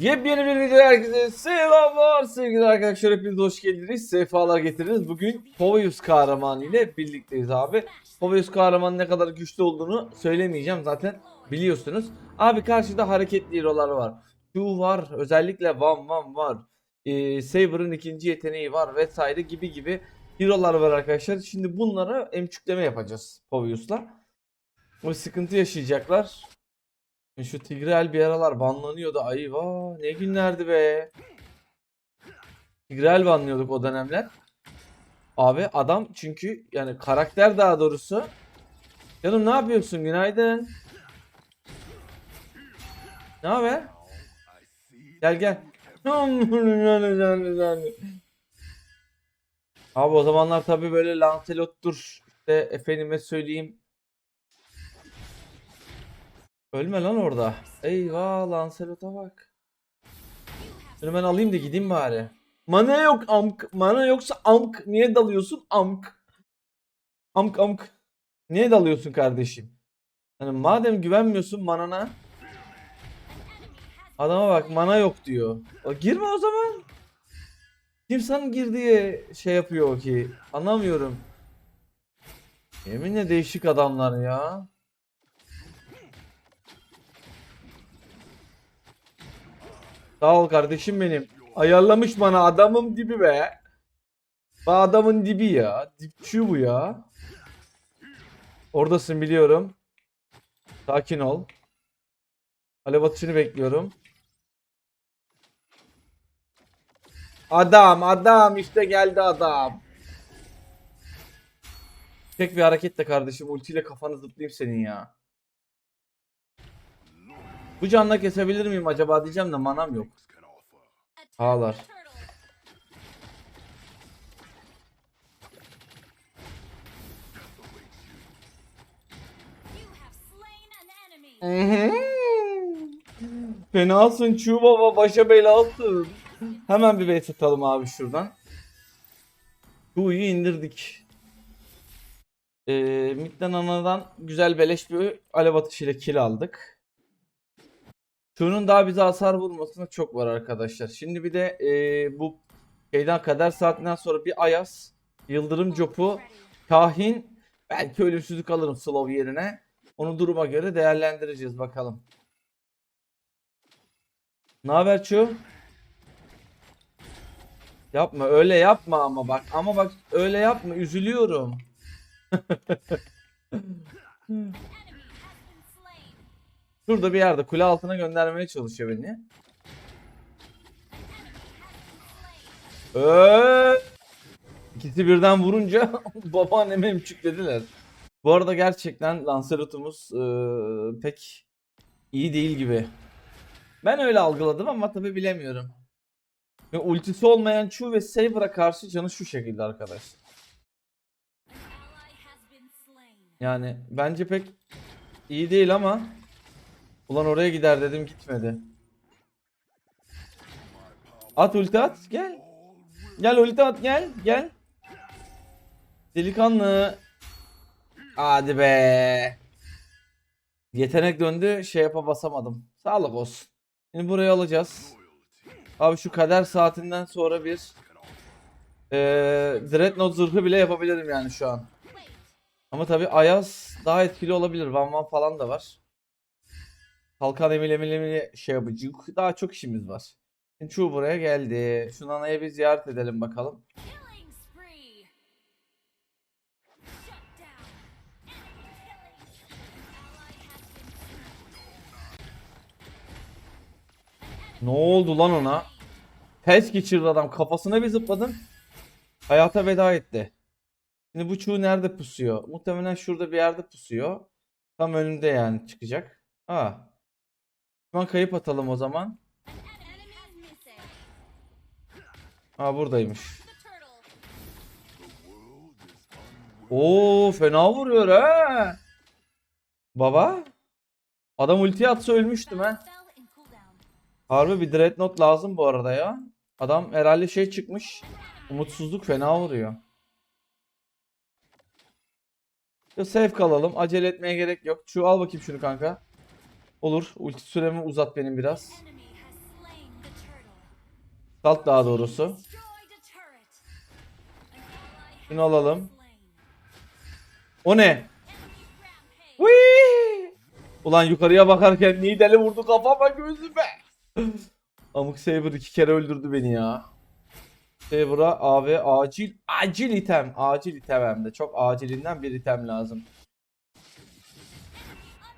Yepyeni bir video herkese selamlar. Sevgili arkadaşlar hepiniz hoş geldiniz. Sefalar getirdiniz. Bugün Poveus kahramanı ile birlikteyiz abi. Poveus kahramanın ne kadar güçlü olduğunu söylemeyeceğim. Zaten biliyorsunuz. Abi karşıda hareketli hero'lar var. Q var özellikle Van Van var. Ee, Saber'ın ikinci yeteneği var vesaire gibi gibi hero'lar var arkadaşlar. Şimdi bunlara emçükleme yapacağız Poveus'la bu sıkıntı yaşayacaklar şu Tigreal bir aralar banlanıyordu. Ay vah ne günlerdi be. Tigreal banlıyorduk o dönemler. Abi adam çünkü yani karakter daha doğrusu. Canım ne yapıyorsun? Günaydın. Ne haber? Gel gel. Abi o zamanlar tabi böyle Lancelot'tur. İşte efendime söyleyeyim. Ölme lan orada. Eyvah Lancelot'a bak. Şunu ben alayım da gideyim bari. Mana yok amk. Mana yoksa amk. Niye dalıyorsun amk? Amk amk. Niye dalıyorsun kardeşim? Hani madem güvenmiyorsun manana. Adama bak mana yok diyor. O, girme o zaman. Kimsenin girdiği şey yapıyor ki. Anlamıyorum. Yeminle değişik adamlar ya. Sağ ol kardeşim benim. Ayarlamış bana adamım dibi be. Bu adamın dibi ya. Dipçi bu ya. Oradasın biliyorum. Sakin ol. Alev atışını bekliyorum. Adam adam işte geldi adam. Tek bir hareketle kardeşim ultiyle kafanı zıplayayım senin ya. Bu canla kesebilir miyim acaba diyeceğim de manam yok. Ağlar. Fenasın Çuğ baba başa belasın. Hemen bir base atalım abi şuradan. Çuğ'yu indirdik. Ee, Midden anadan güzel beleş bir alev atışıyla kill aldık. Şunun daha bize hasar vurmasına çok var arkadaşlar. Şimdi bir de ee, bu şeyden kadar saatinden sonra bir Ayas, Yıldırım Copu, Kahin, belki ölümsüzlük alırım Slav yerine. Onu duruma göre değerlendireceğiz bakalım. Ne haber Çu? Yapma öyle yapma ama bak ama bak öyle yapma üzülüyorum. Şurada bir yerde kule altına göndermeye çalışıyor beni. Ee, İkisi birden vurunca babaannemi emçüklediler. Bu arada gerçekten Lancelot'umuz ee, pek iyi değil gibi. Ben öyle algıladım ama tabi bilemiyorum. Ve ultisi olmayan Chu ve Saber'a karşı canı şu şekilde arkadaşlar. Yani bence pek iyi değil ama Ulan oraya gider dedim gitmedi. At ulti at gel. Gel ulti at gel gel. Delikanlı. Hadi be. Yetenek döndü şey yapa basamadım. Sağlık olsun. Şimdi burayı alacağız. Abi şu kader saatinden sonra bir ee, Dreadnought zırhı bile yapabilirim yani şu an. Ama tabi Ayaz daha etkili olabilir. Van Van falan da var. Kalkan emil emil emil şey yapacak. Daha çok işimiz var. Şimdi Chu buraya geldi. Şu Nana'ya bir ziyaret edelim bakalım. Ne oldu lan ona? Pes geçirdi adam. Kafasına bir zıpladım. Hayata veda etti. Şimdi bu Chu nerede pusuyor? Muhtemelen şurada bir yerde pusuyor. Tam önünde yani çıkacak. Aa. Şu an kayıp atalım o zaman. Ha buradaymış. Oo fena vuruyor ha. Baba. Adam ulti atsa ölmüştüm ha. Harbi bir dreadnought lazım bu arada ya. Adam herhalde şey çıkmış. Umutsuzluk fena vuruyor. Ya safe kalalım. Acele etmeye gerek yok. Şu al bakayım şunu kanka. Olur. Ulti süremi uzat benim biraz. Salt daha doğrusu. Şunu alalım. O ne? Whee! Ulan yukarıya bakarken Nidal'i vurdu kafama gözüme. Amık Saber iki kere öldürdü beni ya. Saber'a abi acil acil item. Acil item hem de. Çok acilinden bir item lazım.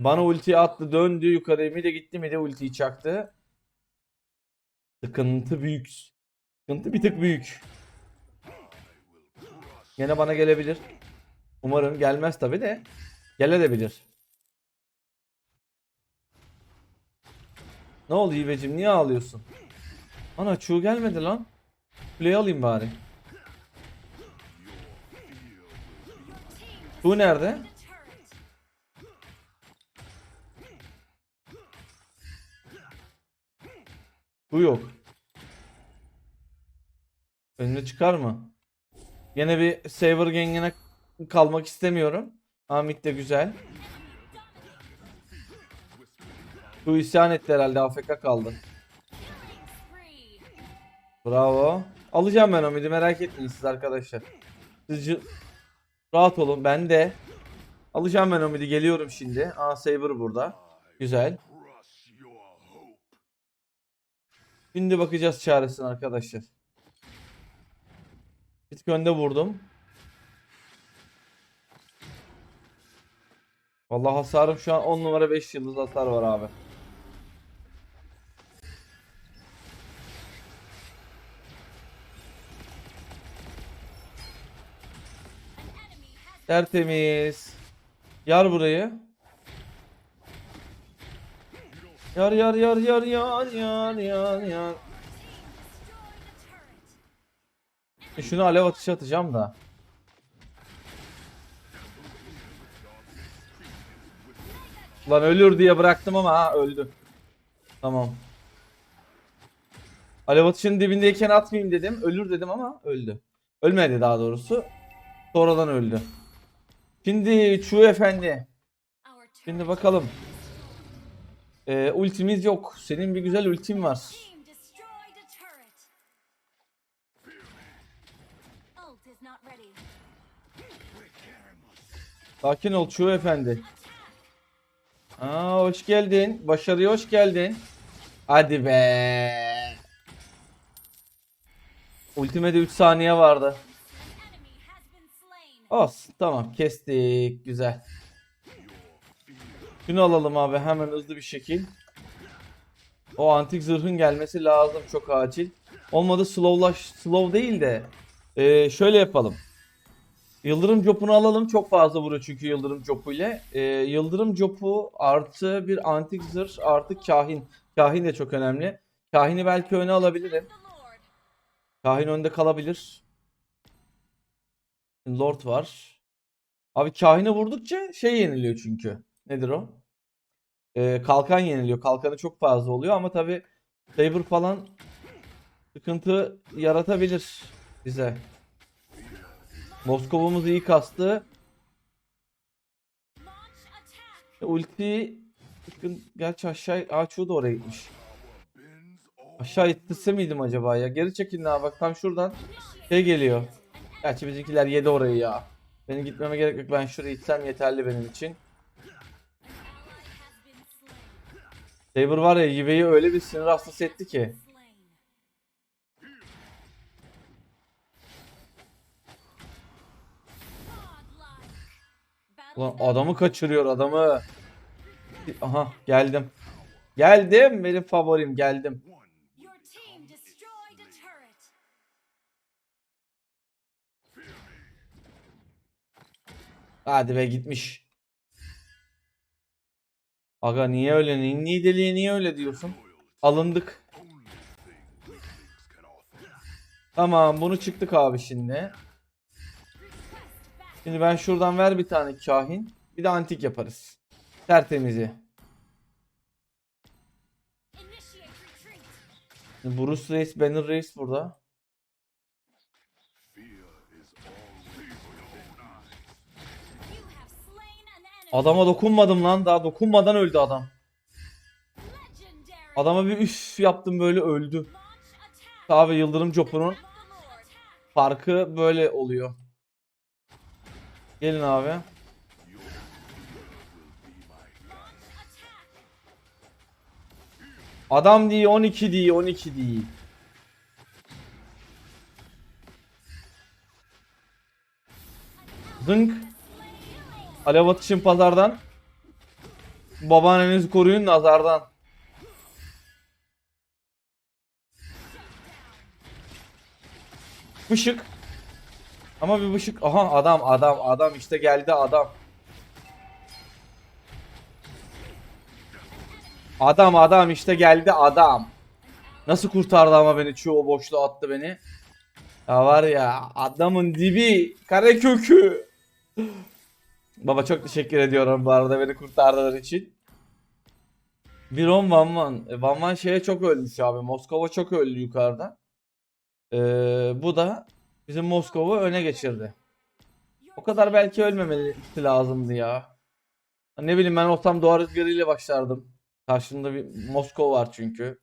Bana ulti attı döndü yukarıya mi de gitti mi de ultiyi çaktı. Sıkıntı büyük. Sıkıntı bir tık büyük. Yine bana gelebilir. Umarım gelmez tabi de. Gelebilir. Ne oldu İveciğim niye ağlıyorsun? Ana çuğ gelmedi lan. Play alayım bari. Çuğ nerede? Bu yok. Önüne çıkar mı? Yine bir Saber gengine kalmak istemiyorum. Ahmet de güzel. Bu isyan etti herhalde AFK kaldı. Bravo. Alacağım ben o midi merak etmeyin siz arkadaşlar. Siz rahat olun ben de. Alacağım ben o midi geliyorum şimdi. Aa Saber burada. Güzel. Şimdi bakacağız çaresine arkadaşlar. Önde vurdum. Vallahi hasarım şu an 10 numara 5 yıldız hasar var abi. Tertemiz. Yar burayı. Yar yar yar yar yar yar yar yar. E Şunu alev atışı atacağım da. Lan ölür diye bıraktım ama ha öldü. Tamam. Alev atışının dibindeyken atmayayım dedim. Ölür dedim ama öldü. Ölmedi daha doğrusu. Sonradan öldü. Şimdi Chu efendi. Şimdi bakalım. Ee, ultimiz yok. Senin bir güzel ultin var. Sakin ol Chu efendi. Aa hoş geldin. Başarıya hoş geldin. Hadi be. Ultimate 3 saniye vardı. Olsun tamam kestik güzel. Şunu alalım abi hemen hızlı bir şekil. O antik zırhın gelmesi lazım çok acil. Olmadı slowlaş slow değil de ee, şöyle yapalım. Yıldırım copunu alalım çok fazla vuruyor çünkü yıldırım copu ile. Ee, yıldırım copu artı bir antik zırh artı kahin. Kahin de çok önemli. Kahini belki öne alabilirim. Kahin önde kalabilir. Lord var. Abi kahine vurdukça şey yeniliyor çünkü. Nedir o? Ee, kalkan yeniliyor. Kalkanı çok fazla oluyor ama tabi Saber falan sıkıntı yaratabilir bize. Moskova'mız iyi kastı. Ulti Bakın, gerçi aşağı Açu da oraya gitmiş. Aşağı ittirse miydim acaba ya? Geri çekilin abi bak tam şuradan şey geliyor. Gerçi bizimkiler yedi orayı ya. Benim gitmeme gerek yok. Ben şuraya itsem yeterli benim için. Saber var ya Yive'yi öyle bir sinir hastası etti ki. Ulan adamı kaçırıyor adamı. Aha geldim. Geldim benim favorim geldim. Hadi be gitmiş. Aga niye öyle? Niye deliye niye öyle diyorsun? Alındık. Tamam bunu çıktık abi şimdi. Şimdi ben şuradan ver bir tane kahin. Bir de antik yaparız. Tertemizi. Bruce Reis, Banner Reis burada. Adama dokunmadım lan. Daha dokunmadan öldü adam. Adama bir üf yaptım böyle öldü. Abi Yıldırım Copu'nun farkı böyle oluyor. Gelin abi. Adam değil 12 değil 12 değil. Zınk. Alev atışın pazardan. Babaannenizi koruyun nazardan. Bışık. Ama bir bışık. Aha adam adam adam işte geldi adam. Adam adam işte geldi adam. Nasıl kurtardı ama beni çoğu boşluğa attı beni. Ya var ya adamın dibi kare kökü. Baba çok teşekkür ediyorum bu arada beni kurtardığın için. Bir on Van Van. E, Van Van şeye çok ölmüş abi. Moskova çok öldü yukarıda. Ee, bu da bizim Moskova öne geçirdi. O kadar belki ölmemesi lazımdı ya. Ne bileyim ben olsam doğa rüzgarıyla başlardım. Karşımda bir Moskova var çünkü.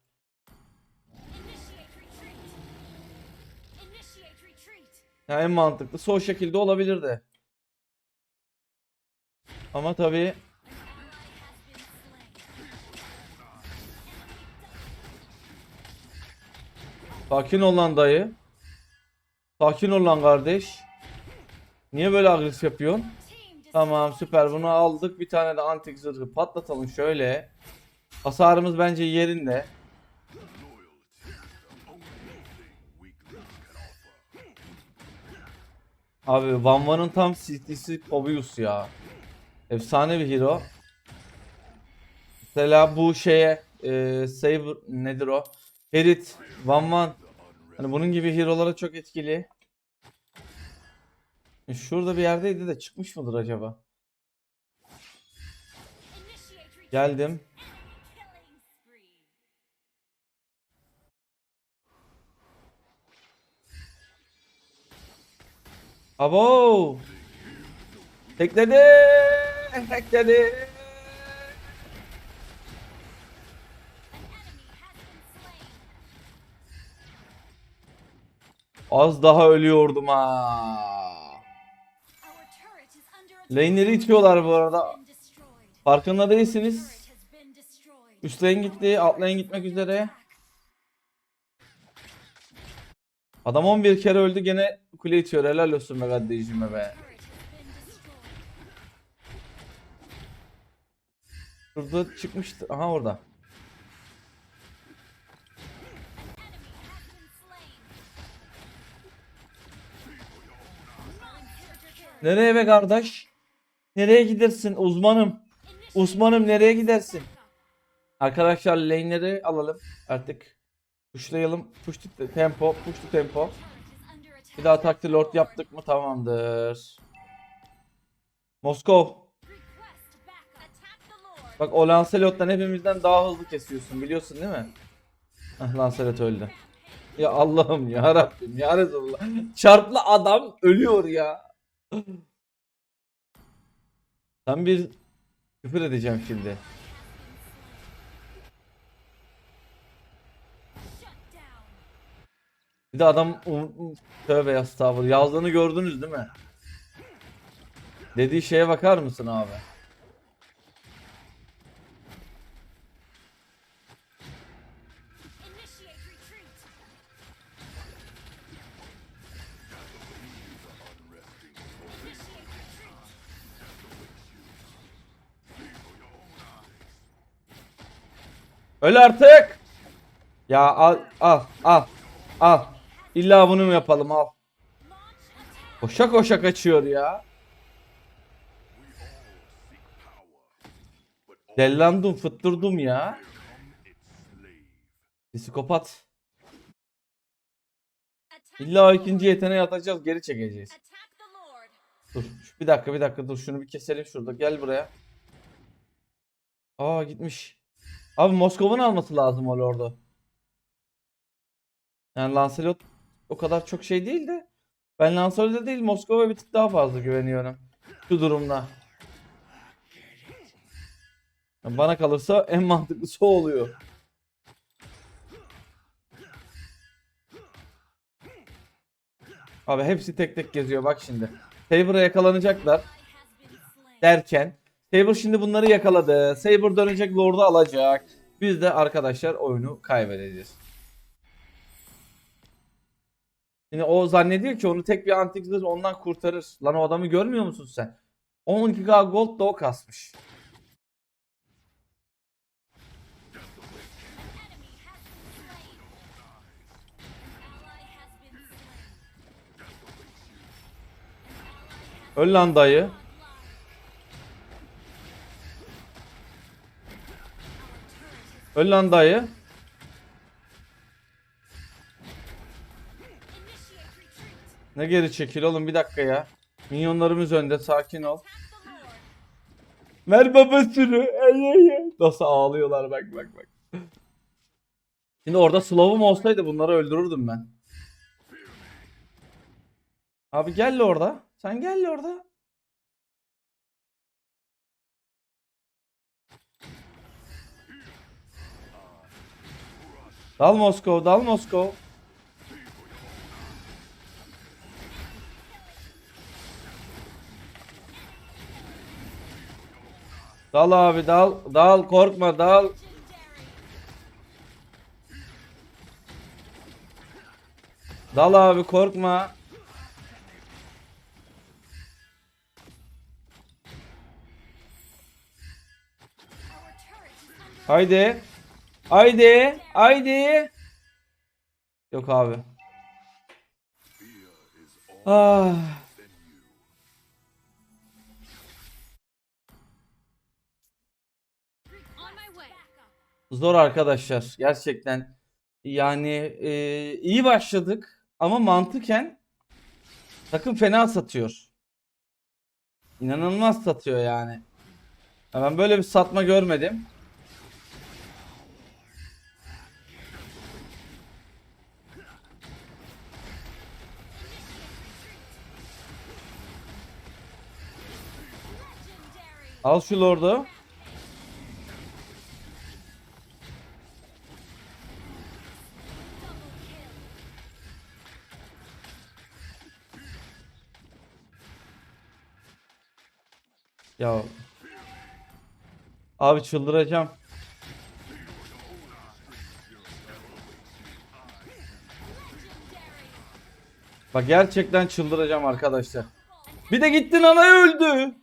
Ya en mantıklısı o şekilde olabilirdi. Ama tabii Sakin ol lan dayı. Sakin ol lan kardeş. Niye böyle agresif yapıyorsun? Tamam süper bunu aldık. Bir tane de antik zırhı patlatalım şöyle. Hasarımız bence yerinde. Abi Van Van'ın tam CT'si Pobius ya. Efsane bir hero. Mesela bu şeye e, Saber nedir o? Herit, Van Van. Hani bunun gibi hero'lara çok etkili. E, Şurada bir yerdeydi de çıkmış mıdır acaba? Geldim. Abo! Tekledi! Tekledi! Az daha ölüyordum ha. Lane'leri itiyorlar bu arada. Farkında değilsiniz. Üst lane gitti, alt lane gitmek üzere. Adam 11 kere öldü gene kule itiyor. Helal olsun be kardeşime be. Şurada çıkmıştı. Aha orada. Nereye be kardeş? Nereye gidersin uzmanım? Uzmanım nereye gidersin? Arkadaşlar lane'leri alalım artık. Pushlayalım. Push tempo. Push tempo. Bir daha takdir lord yaptık mı tamamdır. Moskov. Bak o Lancelot'tan hepimizden daha hızlı kesiyorsun biliyorsun değil mi? Ah Lancelot öldü. Ya Allah'ım ya Rabbim ya Resulullah. Çarplı adam ölüyor ya. Ben bir küfür edeceğim şimdi. Bir de adam tövbe ya estağfurullah yazdığını gördünüz değil mi? Dediği şeye bakar mısın abi? Öl artık. Ya al al al al. İlla bunu mu yapalım al. Koşa koşa kaçıyor ya. Dellandım fıttırdım ya. Psikopat. İlla o ikinci yeteneğe atacağız geri çekeceğiz. Dur bir dakika bir dakika dur şunu bir keselim şurada gel buraya. Aa gitmiş. Abi Moskova'nın alması lazım o orada. Yani Lancelot o kadar çok şey değil de ben Lancelot'a değil Moskova'ya bir tık daha fazla güveniyorum. Şu durumda. Yani Bana kalırsa en mantıklısı oluyor. Abi hepsi tek tek geziyor bak şimdi. Saber'a yakalanacaklar derken Saber şimdi bunları yakaladı. Saber dönecek Lord'u alacak. Biz de arkadaşlar oyunu kaybedeceğiz. Şimdi o zannediyor ki onu tek bir antik ondan kurtarır. Lan o adamı görmüyor musun sen? 12k gold da o kasmış. Öl lan dayı. Öl lan dayı. Ne geri çekil oğlum bir dakika ya. Minyonlarımız önde sakin ol. Ver babasını. Ay, ay, ay. Nasıl ağlıyorlar bak bak bak. Şimdi orada slow'um olsaydı bunları öldürürdüm ben. Abi gel orada. Sen gel orada. Dal Moskov, dal Moskov. Dal abi dal, dal korkma dal. Dal abi korkma. Haydi. Haydi. Haydi. Yok abi. Ah. Zor arkadaşlar. Gerçekten. Yani e, iyi başladık ama mantıken takım fena satıyor. İnanılmaz satıyor yani. Ya Ben böyle bir satma görmedim. Al şu lordu. Ya. Abi çıldıracağım. Bak gerçekten çıldıracağım arkadaşlar. Bir de gitti Nanay öldü.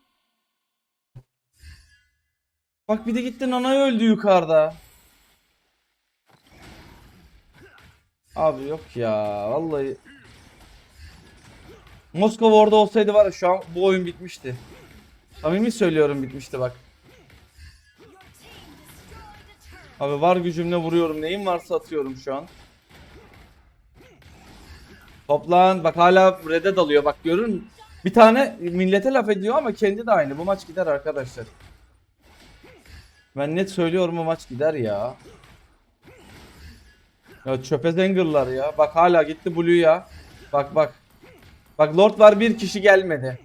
Bak bir de gitti Nanay öldü yukarıda. Abi yok ya vallahi. Moskova orada olsaydı var ya şu an bu oyun bitmişti. Samimi söylüyorum bitmişti bak. Abi var gücümle vuruyorum. Neyim varsa atıyorum şu an. Toplan. Bak hala red'e dalıyor. Bak görür mü? Bir tane millete laf ediyor ama kendi de aynı. Bu maç gider arkadaşlar. Ben net söylüyorum bu maç gider ya. Ya çöpe zengırlar ya. Bak hala gitti Blue'ya. Bak bak. Bak Lord var bir kişi gelmedi.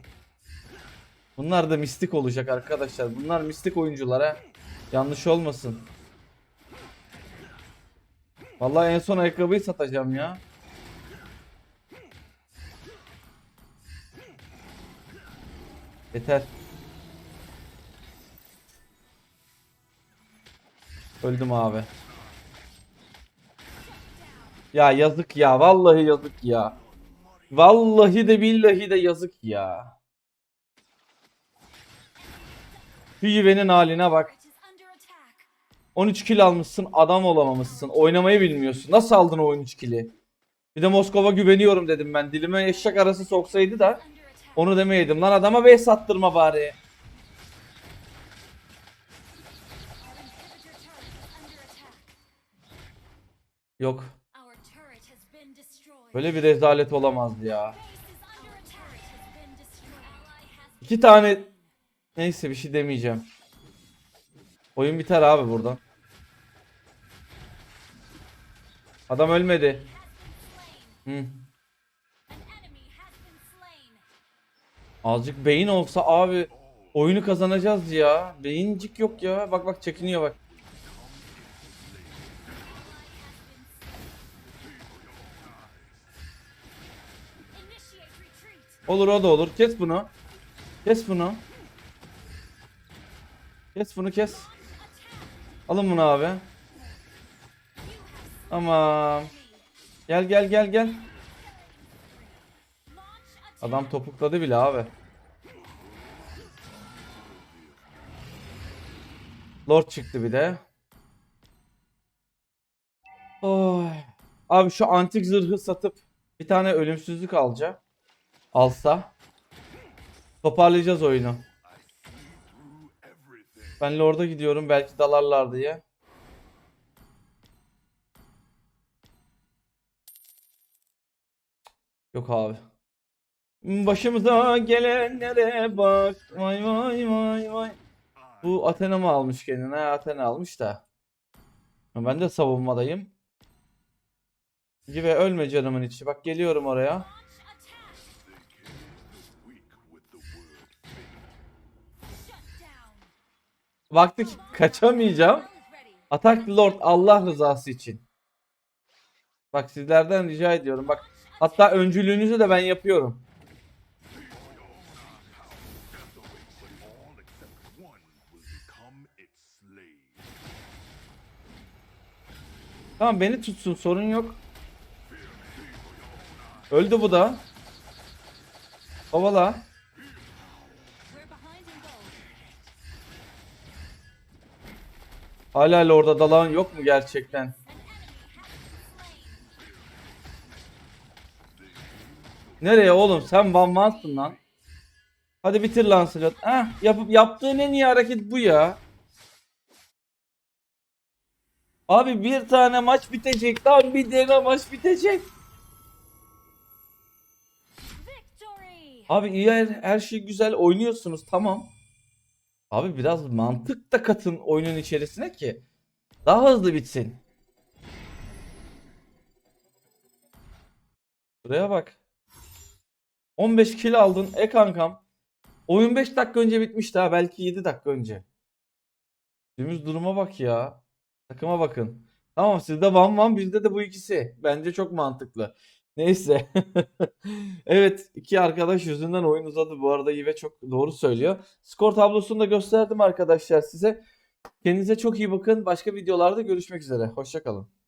Bunlar da mistik olacak arkadaşlar. Bunlar mistik oyunculara. Yanlış olmasın. Vallahi en son ayakkabıyı satacağım ya. Yeter. Öldüm abi. Ya yazık ya. Vallahi yazık ya. Vallahi de billahi de yazık ya. Hüyüvenin haline bak. 13 kill almışsın adam olamamışsın. Oynamayı bilmiyorsun. Nasıl aldın o 13 kill'i? Bir de Moskova güveniyorum dedim ben. Dilime eşek arası soksaydı da onu demeydim. Lan adama base sattırma bari. Yok. Böyle bir rezalet olamazdı ya. İki tane neyse bir şey demeyeceğim. Oyun biter abi buradan. Adam ölmedi. Hı. Azıcık beyin olsa abi oyunu kazanacağız ya. Beyincik yok ya. Bak bak çekiniyor bak. Olur o da olur. Kes bunu. Kes bunu. Kes bunu kes. Alın bunu abi. Tamam. Gel gel gel gel. Adam topukladı bile abi. Lord çıktı bir de. Oy. Abi şu antik zırhı satıp bir tane ölümsüzlük alacağım. Alsa. Toparlayacağız oyunu. Ben Lord'a gidiyorum belki dalarlar diye. Yok abi. Başımıza gelenlere bak. Vay vay vay vay. Bu Athena mı almış kendine? Athena almış da. Ben de savunmadayım. Gibi ölme canımın içi. Bak geliyorum oraya. Baktık kaçamayacağım. Atak Lord Allah rızası için. Bak sizlerden rica ediyorum. Bak hatta öncülüğünüzü de ben yapıyorum. Tamam beni tutsun sorun yok. Öldü bu da. Kovala. Hala Lord'a dalan yok mu gerçekten? Nereye oğlum sen Van Van'sın lan. Hadi bitir Lancelot. Heh, yapıp yaptığın en iyi hareket bu ya. Abi bir tane maç bitecek. Tam bir tane maç bitecek. Abi iyi her, her şey güzel oynuyorsunuz tamam. Abi biraz mantık da katın oyunun içerisine ki daha hızlı bitsin. Buraya bak. 15 kill aldın e kankam. Oyun 5 dakika önce bitmişti ha belki 7 dakika önce. Dümüz duruma bak ya. Takıma bakın. Tamam sizde Van Van bizde de bu ikisi. Bence çok mantıklı. Neyse. evet iki arkadaş yüzünden oyun uzadı. Bu arada Yive çok doğru söylüyor. Skor tablosunu da gösterdim arkadaşlar size. Kendinize çok iyi bakın. Başka videolarda görüşmek üzere. Hoşçakalın.